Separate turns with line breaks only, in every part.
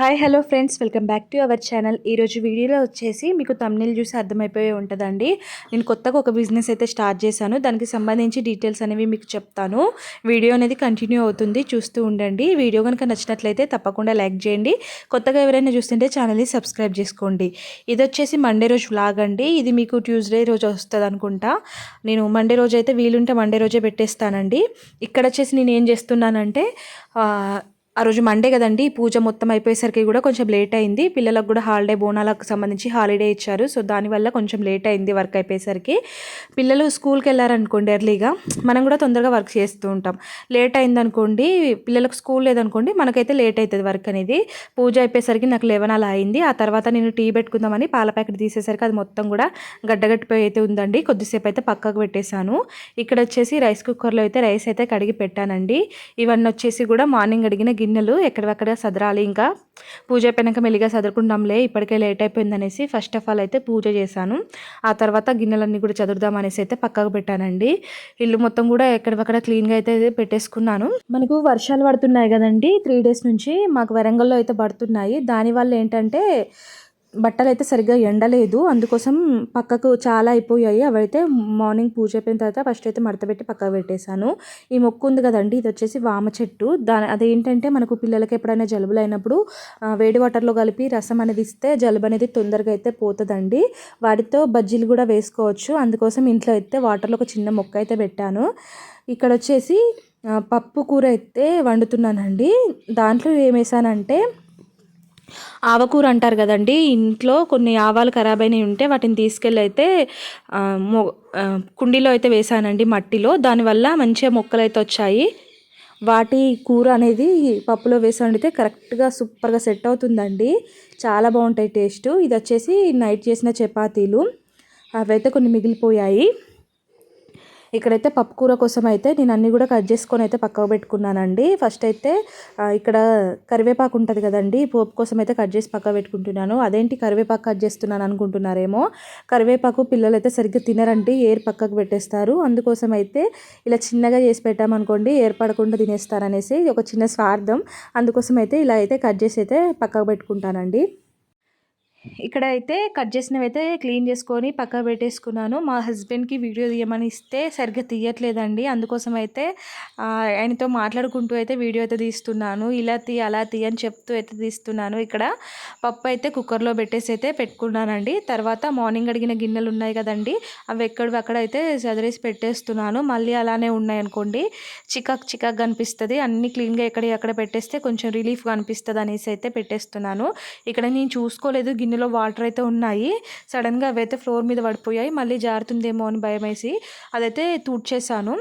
Hi hello friends. Welcome back to our channel. ఈరోజు వీడియోలో వచ్చేసి మీకు తమిళ చూసి అర్థమైపోయి ఉంటుందండి. నేను కొత్తగా ఒక బిజినెస్ అయితే స్టార్ట్ చేశాను. దానికి సంబంధించి డీటెయిల్స్ అనేవి మీకు చెప్తాను. వీడియో అనేది కంటిన్యూ అవుతుంది. చూస్తూ ఉండండి. వీడియో కనుక నచ్చినట్లయితే తప్పకుండా లైక్ చేయండి. కొత్తగా ఎవరైనా చూస్తుంటే ఛానల్ని సబ్స్క్రైబ్ చేసుకోండి. ఇది వచ్చేసి మండే రోజు వ్లాగ్ అండి. ఇది మీకు ట్యూస్డే రోజు వస్తుంది అనుకుంటా. నేను మండే రోజు అయితే వీలుంటే మండే రోజే పెట్టేస్తానండి. ఇక్కడ వచ్చేసి నేను ఏం చేస్తున్నానంటే ఆ రోజు మండే కదండి పూజ మొత్తం అయిపోయేసరికి కూడా కొంచెం లేట్ అయింది. పిల్లలకు కూడా హాలిడే బోనాలకు సంబంధించి హాలిడే ఇచ్చారు. సో దానివల్ల కొంచెం లేట్ అయింది వర్క్ అయిపోయేసరికి. పిల్లలు స్కూల్కి వెళ్ళారనుకోండి ఎర్లీగా మనం కూడా తొందరగా వర్క్ చేస్తూ ఉంటాం. లేట్ అయిందనుకోండి పిల్లలకు స్కూల్ లేదనుకోండి మనకైతే లేట్ అవుతుంది వర్క్ అనేది. పూజ అయిపోయేసరికి నాకు లెవెన్ అలా అయింది. ఆ తర్వాత నేను టీ పెట్టుకుందామని పాల ప్యాకెట్ తీసేసరికి అది మొత్తం కూడా గడ్డగట్టిపోయి అయితే ఉందండి. కొద్దిసేపు అయితే పక్కకు పెట్టేశాను. ఇక్కడ వచ్చేసి రైస్ కుక్కర్లో అయితే రైస్ అయితే కడిగి పెట్టానండి. ఇవన్నీ వచ్చేసి కూడా మార్నింగ్ అడిగిన గిన్నె గిన్నెలు ఎక్కడెక్కడ సదరాలి ఇంకా. పూజ అయిపోయినాక మెల్లిగా సదురుకుంటాంలే ఇప్పటికే లేట్ అయిపోయిందనేసి ఫస్ట్ ఆఫ్ ఆల్ అయితే పూజ చేశాను. ఆ తర్వాత గిన్నెలన్నీ కూడా చదురుదాం అనేసి అయితే పక్కకు పెట్టానండి. ఇల్లు మొత్తం కూడా ఎక్కడెక్కడ క్లీన్గా అయితే పెట్టేసుకున్నాను. మనకు వర్షాలు పడుతున్నాయి కదండి త్రీ డేస్ నుంచి మాకు వరంగల్లో అయితే పడుతున్నాయి. దానివల్ల ఏంటంటే బట్టలు అయితే సరిగ్గా ఎండలేదు. అందుకోసం పక్కకు చాలా అయిపోయాయి. అవైతే మార్నింగ్ పూజ అయిపోయిన తర్వాత ఫస్ట్ అయితే మడతపెట్టి పక్కకు పెట్టేశాను. ఈ మొక్కు ఉంది కదండి ఇది వచ్చేసి వామ చెట్టు. దాని అదేంటంటే మనకు పిల్లలకి ఎప్పుడైనా జలుబులు అయినప్పుడు వేడి వాటర్లో కలిపి రసం అనేది ఇస్తే జలుబు అనేది తొందరగా అయితే పోతుందండి. వాటితో బజ్జీలు కూడా వేసుకోవచ్చు. అందుకోసం ఇంట్లో అయితే వాటర్లో ఒక చిన్న మొక్క అయితే పెట్టాను. ఇక్కడ వచ్చేసి పప్పు కూర అయితే వండుతున్నానండి. దాంట్లో ఏమేసానంటే ఆవకూర అంటారు కదండి. ఇంట్లో కొన్ని ఆవాలు ఖరాబ్ అయినవి ఉంటే వాటిని తీసుకెళ్ళి అయితే కుండీలో అయితే వేసానండి మట్టిలో. దానివల్ల మంచిగా మొక్కలు అయితే వచ్చాయి. వాటి కూర అనేది పప్పులో వేసి వండితే కరెక్ట్గా సూపర్గా సెట్ అవుతుందండి. చాలా బాగుంటాయి టేస్ట్. ఇది వచ్చేసి నైట్ చేసిన చపాతీలు. అవైతే కొన్ని మిగిలిపోయాయి. ఇక్కడైతే పప్పు కూర కోసం అయితే నేను అన్నీ కూడా కట్ చేసుకొని అయితే పక్కకు పెట్టుకున్నానండి. ఫస్ట్ అయితే ఇక్కడ కరివేపాకు ఉంటుంది కదండి పోపు కోసం అయితే కట్ చేసి పక్క పెట్టుకుంటున్నాను. అదేంటి కరివేపాకు కట్ చేస్తున్నాను అనుకుంటున్నారేమో? కరివేపాకు పిల్లలు అయితే సరిగ్గా తినరండి ఏర్ పక్కకు పెట్టేస్తారు. అందుకోసం అయితే ఇలా చిన్నగా చేసి పెట్టామనుకోండి ఏర్పడకుండా తినేస్తారనేసి ఒక చిన్న స్వార్థం. అందుకోసం అయితే ఇలా అయితే కట్ చేసి అయితే పక్కకు పెట్టుకుంటానండి. ఇక్కడ అయితే కట్ చేసినవి అయితే క్లీన్ చేసుకొని పక్క పెట్టేసుకున్నాను. మా హస్బెండ్కి వీడియో తీయమని ఇస్తే సరిగ్గా తీయట్లేదండి. అందుకోసం అయితే ఆయనతో మాట్లాడుకుంటూ అయితే వీడియో అయితే తీస్తున్నాను. ఇలా తీ అలా తీ అని చెప్తూ అయితే తీస్తున్నాను. ఇక్కడ పప్పు అయితే కుక్కర్లో పెట్టేసి అయితే పెట్టుకున్నానండి. తర్వాత మార్నింగ్ అడిగిన గిన్నెలు ఉన్నాయి కదండి అవి ఎక్కడివి అక్కడ అయితే చదిరేసి పెట్టేస్తున్నాను. మళ్ళీ అలానే ఉన్నాయి అనుకోండి చికాక్ చికాక్ కనిపిస్తుంది అన్ని క్లీన్గా ఎక్కడ ఎక్కడ పెట్టేస్తే కొంచెం రిలీఫ్గా అనిపిస్తుంది అనేసి అయితే పెట్టేస్తున్నాను. ఇక్కడ నేను చూసుకోలేదు గిన్నెలో వాటర్ అయితే ఉన్నాయి. సడన్గా అవైతే ఫ్లోర్ మీద పడిపోయాయి. మళ్ళీ జారుతుందేమో అని భయమేసి అదైతే తూడ్చేసాను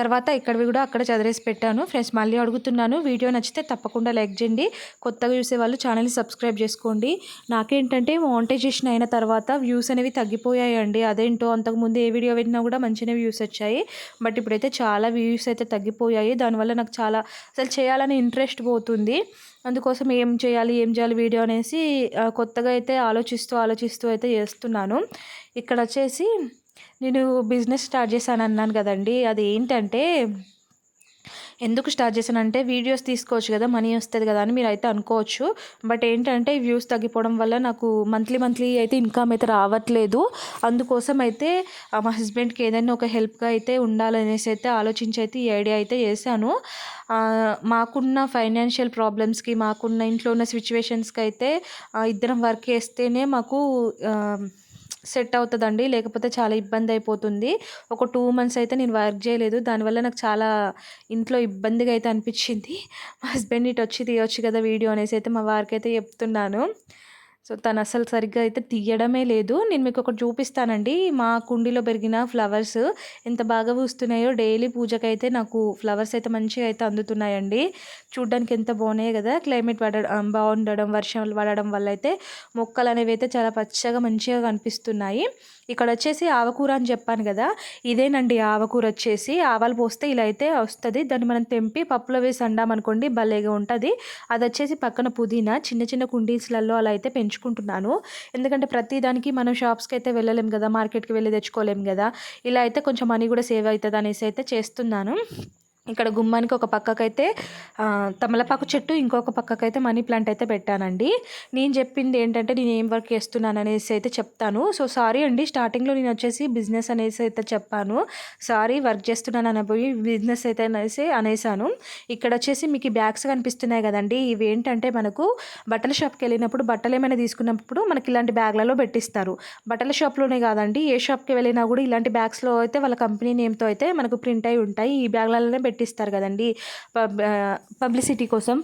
తర్వాత ఇక్కడవి కూడా అక్కడ చదివేసి పెట్టాను. ఫ్రెండ్స్ మళ్ళీ అడుగుతున్నాను. వీడియో నచ్చితే తప్పకుండా లైక్ చేయండి. కొత్తగా చూసే వాళ్ళు ఛానల్ని సబ్స్క్రైబ్ చేసుకోండి. నాకేంటంటే మానిటైజేషన్ అయిన తర్వాత వ్యూస్ అనేవి తగ్గిపోయాయండి. అదేంటో అంతకుముందు ఏ వీడియో పెట్టినా కూడా మంచిగా వ్యూస్ వచ్చాయి. బట్ ఇప్పుడైతే చాలా వ్యూస్ అయితే తగ్గిపోయాయి. దానివల్ల నాకు చాలా అసలు చేయాలని ఇంట్రెస్ట్ పోతుంది. అందుకోసం ఏం చేయాలి ఏం చేయాలి వీడియో అనేసి కొత్తగా అయితే ఆలోచిస్తూ ఆలోచిస్తూ అయితే చేస్తున్నాను. ఇక్కడ వచ్చేసి నేను బిజినెస్ స్టార్ట్ చేశాను అన్నాను కదండి. అది ఏంటంటే ఎందుకు స్టార్ట్ చేశానంటే వీడియోస్ తీసుకోవచ్చు కదా మనీ వస్తుంది కదా అని మీరు అయితే అనుకోవచ్చు. బట్ ఏంటంటే వ్యూస్ తగ్గిపోవడం వల్ల నాకు మంత్లీ మంత్లీ అయితే ఇన్కమ్ అయితే రావట్లేదు. అందుకోసం అయితే మా హస్బెండ్కి ఏదైనా ఒక హెల్ప్గా అయితే ఉండాలనేసి అయితే ఆలోచించి అయితే ఈ ఐడియా అయితే చేశాను. మాకున్న ఫైనాన్షియల్ ప్రాబ్లమ్స్కి మాకున్న ఇంట్లో ఉన్న సిచ్యువేషన్స్కి అయితే ఇద్దరం వర్క్ చేస్తేనే మాకు సెట్ అవుతుందండి. లేకపోతే చాలా ఇబ్బంది అయిపోతుంది. ఒక టూ మంత్స్ అయితే నేను వర్క్ చేయలేదు. దానివల్ల నాకు చాలా ఇంట్లో ఇబ్బందిగా అయితే అనిపించింది. మా హస్బెండ్ ఇటు వచ్చి తీయొచ్చు కదా వీడియో అనేసి అయితే మా వారికి అయితే చెప్తున్నాను. సో తను అసలు సరిగ్గా అయితే తీయడమే లేదు. నేను మీకు ఒకటి చూపిస్తానండి. మా కుండీలో పెరిగిన ఫ్లవర్స్ ఎంత బాగా పూస్తున్నాయో డైలీ పూజకైతే నాకు ఫ్లవర్స్ అయితే మంచిగా అయితే అందుతున్నాయండి. చూడ్డానికి ఎంత బాగున్నాయి కదా క్లైమేట్ పడడం బాగుండడం వర్షాలు పడడం వల్ల అయితే మొక్కలు అనేవి అయితే చాలా పచ్చగా మంచిగా కనిపిస్తున్నాయి. ఇక్కడ వచ్చేసి ఆవకూర అని చెప్పాను కదా ఇదేనండి ఆవకూర వచ్చేసి. ఆవాలు పోస్తే ఇలా అయితే వస్తుంది. దాన్ని మనం తెంపి పప్పులో వేసి అండామనుకోండి భలేగా ఉంటుంది. అది వచ్చేసి పక్కన పుదీనా చిన్న చిన్న కుండీస్లలో అలా అయితే ఎంచుకుంటున్నాను ఎందుకంటే ప్రతి దానికి మనం షాప్స్కి అయితే వెళ్ళలేం కదా మార్కెట్కి వెళ్ళి తెచ్చుకోలేం కదా. ఇలా అయితే కొంచెం మనీ కూడా సేవ్ అవుతుంది అనేసి అయితే చేస్తున్నాను. ఇక్కడ గుమ్మానికి ఒక పక్కకైతే తమలపాకు చెట్టు ఇంకొక పక్కకైతే మనీ ప్లాంట్ అయితే పెట్టానండి. నేను చెప్పింది ఏంటంటే నేను ఏం వర్క్ చేస్తున్నాను అనేసి అయితే చెప్తాను. సో సారీ అండి స్టార్టింగ్లో నేను వచ్చేసి బిజినెస్ అనేసి అయితే చెప్పాను. సారీ వర్క్ చేస్తున్నాను అనబోయి బిజినెస్ అయితే అనేసి అనేసాను. ఇక్కడ వచ్చేసి మీకు బ్యాగ్స్ కనిపిస్తున్నాయి కదండి. ఇవి ఏంటంటే మనకు బట్టల షాప్కి వెళ్ళినప్పుడు బట్టలు ఏమైనా తీసుకున్నప్పుడు మనకి ఇలాంటి బ్యాగ్లలో పెట్టిస్తారు. బట్టల షాప్లోనే కాదండి ఏ షాప్కి వెళ్ళినా కూడా ఇలాంటి బ్యాగ్స్లో అయితే వాళ్ళ కంపెనీ నేమ్తో అయితే మనకు ప్రింట్ అయి ఉంటాయి. ఈ బ్యాగ్లలోనే పెట్టిస్తారు కదండి. పబ్ పబ్లిసిటీ కోసం.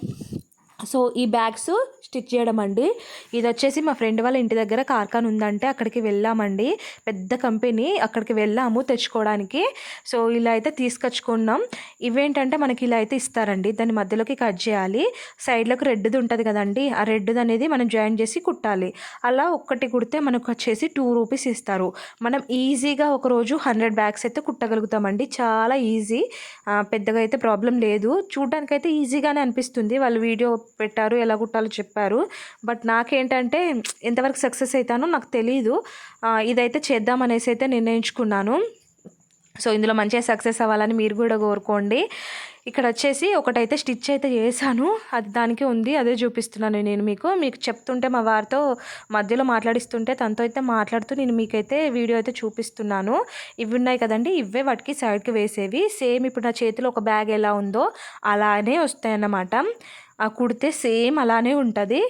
సో ఈ బ్యాగ్స్ స్టిచ్ చేయడం అండి. ఇది వచ్చేసి మా ఫ్రెండ్ వాళ్ళ ఇంటి దగ్గర కార్ఖాన్ ఉందంటే అక్కడికి వెళ్ళామండి. పెద్ద కంపెనీ అక్కడికి వెళ్ళాము తెచ్చుకోవడానికి. సో ఇలా అయితే తీసుకొచ్చుకున్నాం. ఇవేంటంటే మనకి ఇలా అయితే ఇస్తారండి. దాని మధ్యలోకి కట్ చేయాలి. సైడ్లకు రెడ్ది ఉంటుంది కదండి. ఆ రెడ్ది అనేది మనం జాయిన్ చేసి కుట్టాలి. అలా ఒక్కటి కుడితే మనకు వచ్చేసి టూ రూపీస్ ఇస్తారు. మనం ఈజీగా ఒక రోజు హండ్రెడ్ బ్యాగ్స్ అయితే కుట్టగలుగుతామండి. చాలా ఈజీ. పెద్దగా అయితే ప్రాబ్లం లేదు. చూడడానికైతే ఈజీగానే అనిపిస్తుంది. వాళ్ళు వీడియో పెట్టారు ఎలా కుట్టాలో చెప్పారు. బట్ నాకేంటంటే ఎంతవరకు సక్సెస్ అవుతానో నాకు తెలీదు. ఇదైతే చేద్దాం అనేసి అయితే నిర్ణయించుకున్నాను. సో ఇందులో మంచిగా సక్సెస్ అవ్వాలని మీరు కూడా కోరుకోండి. ఇక్కడ వచ్చేసి ఒకటైతే స్టిచ్ అయితే చేశాను. అది దానికి ఉంది అదే చూపిస్తున్నాను నేను మీకు. మీకు చెప్తుంటే మా వారితో మధ్యలో మాట్లాడిస్తుంటే తనతో అయితే మాట్లాడుతూ నేను మీకైతే వీడియో అయితే చూపిస్తున్నాను. ఇవి ఉన్నాయి కదండి ఇవే వాటికి సైడ్కి వేసేవి. సేమ్ ఇప్పుడు నా చేతిలో ఒక బ్యాగ్ ఎలా ఉందో అలానే వస్తాయి అన్నమాట కుడితే సేమ్ అలానే ఉంటుంది.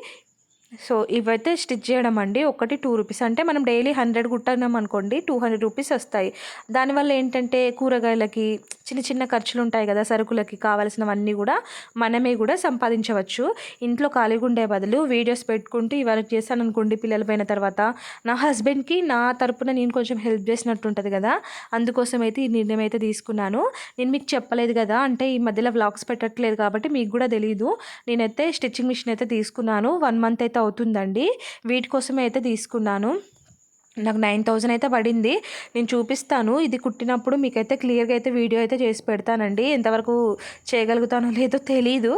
సో ఇవైతే స్టిచ్ చేయడం అండి ఒకటి టూ రూపీస్. అంటే మనం డైలీ హండ్రెడ్ కుట్టినాం అనుకోండి టూ హండ్రెడ్ రూపీస్ వస్తాయి. దానివల్ల ఏంటంటే కూరగాయలకి చిన్న చిన్న ఖర్చులు ఉంటాయి కదా సరుకులకి కావాల్సినవన్నీ కూడా మనమే కూడా సంపాదించవచ్చు. ఇంట్లో ఖాళీగా ఉండే బదులు వీడియోస్ పెట్టుకుంటూ ఈ వర్క్ చేశాను అనుకోండి పిల్లలు పోయిన తర్వాత నా హస్బెండ్కి నా తరపున నేను కొంచెం హెల్ప్ చేసినట్టు ఉంటుంది కదా అందుకోసం అయితే ఈ నిర్ణయం అయితే తీసుకున్నాను. నేను మీకు చెప్పలేదు కదా అంటే ఈ మధ్యలో వ్లాగ్స్ పెట్టట్లేదు కాబట్టి మీకు కూడా తెలియదు నేనైతే స్టిచ్చింగ్ మిషన్ అయితే తీసుకున్నాను. వన్ మంత్ అయితే అవుతుందండి. వీటి కోసమే అయితే తీసుకున్నాను. నాకు నైన్ థౌజండ్ అయితే పడింది. నేను చూపిస్తాను. ఇది కుట్టినప్పుడు మీకైతే క్లియర్గా అయితే వీడియో అయితే చేసి పెడతానండి. ఎంతవరకు చేయగలుగుతానో లేదో తెలీదు.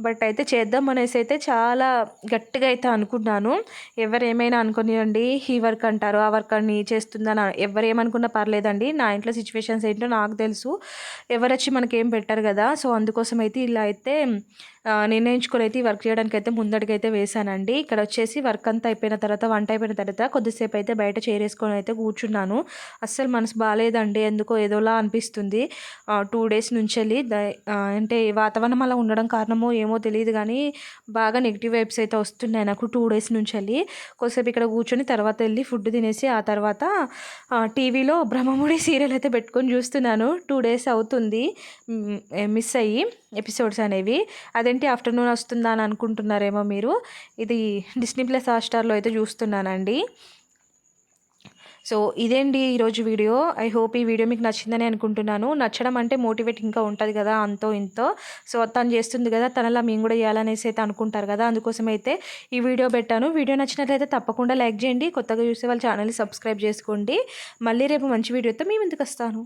బట్ అయితే చేద్దాం అనేసి అయితే చాలా గట్టిగా అయితే అనుకున్నాను. ఎవరు ఏమైనా ఈ వర్క్ అంటారు ఆ వర్క్ అని చేస్తుందని ఎవరేమనుకున్నా పర్లేదండి. నా ఇంట్లో సిచ్యువేషన్స్ ఏంటో నాకు తెలుసు. ఎవరు వచ్చి మనకేం పెట్టారు కదా. సో అందుకోసం అయితే ఇలా అయితే నిర్ణయించుకొని అయితే వర్క్ చేయడానికి అయితే ముందడికైతే వేశానండి. ఇక్కడ వచ్చేసి వర్క్ అంతా అయిపోయిన తర్వాత వంట అయిపోయిన తర్వాత కొద్దిసేపు అయితే బయట చేరేసుకొని అయితే కూర్చున్నాను. అస్సలు మనసు బాగాలేదండి ఎందుకో ఏదోలా అనిపిస్తుంది. టూ డేస్ నుంచి వెళ్ళి అంటే వాతావరణం అలా ఉండడం కారణమో ఏమో తెలియదు కానీ బాగా నెగిటివ్ వైబ్స్ అయితే వస్తున్నాయి నాకు టూ డేస్ నుంచి వెళ్ళి కొద్దిసేపు ఇక్కడ కూర్చొని తర్వాత వెళ్ళి ఫుడ్ తినేసి ఆ తర్వాత టీవీలో బ్రహ్మముడి సీరియల్ అయితే పెట్టుకొని చూస్తున్నాను. టూ డేస్ అవుతుంది మిస్ అయ్యి. ఎపిసోడ్స్ అనేవి. అదేంటి ఆఫ్టర్నూన్ వస్తుందా అని అనుకుంటున్నారేమో మీరు. ఇది డిస్నీ ప్లస్ హాట్స్టార్లో అయితే చూస్తున్నానండి. సో ఇదేంటి ఈరోజు వీడియో? ఐ హోప్ ఈ వీడియో మీకు నచ్చిందని అనుకుంటున్నాను. నచ్చడం అంటే మోటివేట్ ఇంకా ఉంటుంది కదా అంతో ఇంతో. సో తను చేస్తుంది కదా తనలా మేము కూడా చేయాలనేసి అయితే అనుకుంటారు కదా. అందుకోసం అయితే ఈ వీడియో పెట్టాను. వీడియో నచ్చినట్లయితే తప్పకుండా లైక్ చేయండి. కొత్తగా చూసే వాళ్ళ ఛానల్ని సబ్స్క్రైబ్ చేసుకోండి. మళ్ళీ రేపు మంచి వీడియోతో మేము ఎందుకు వస్తాను.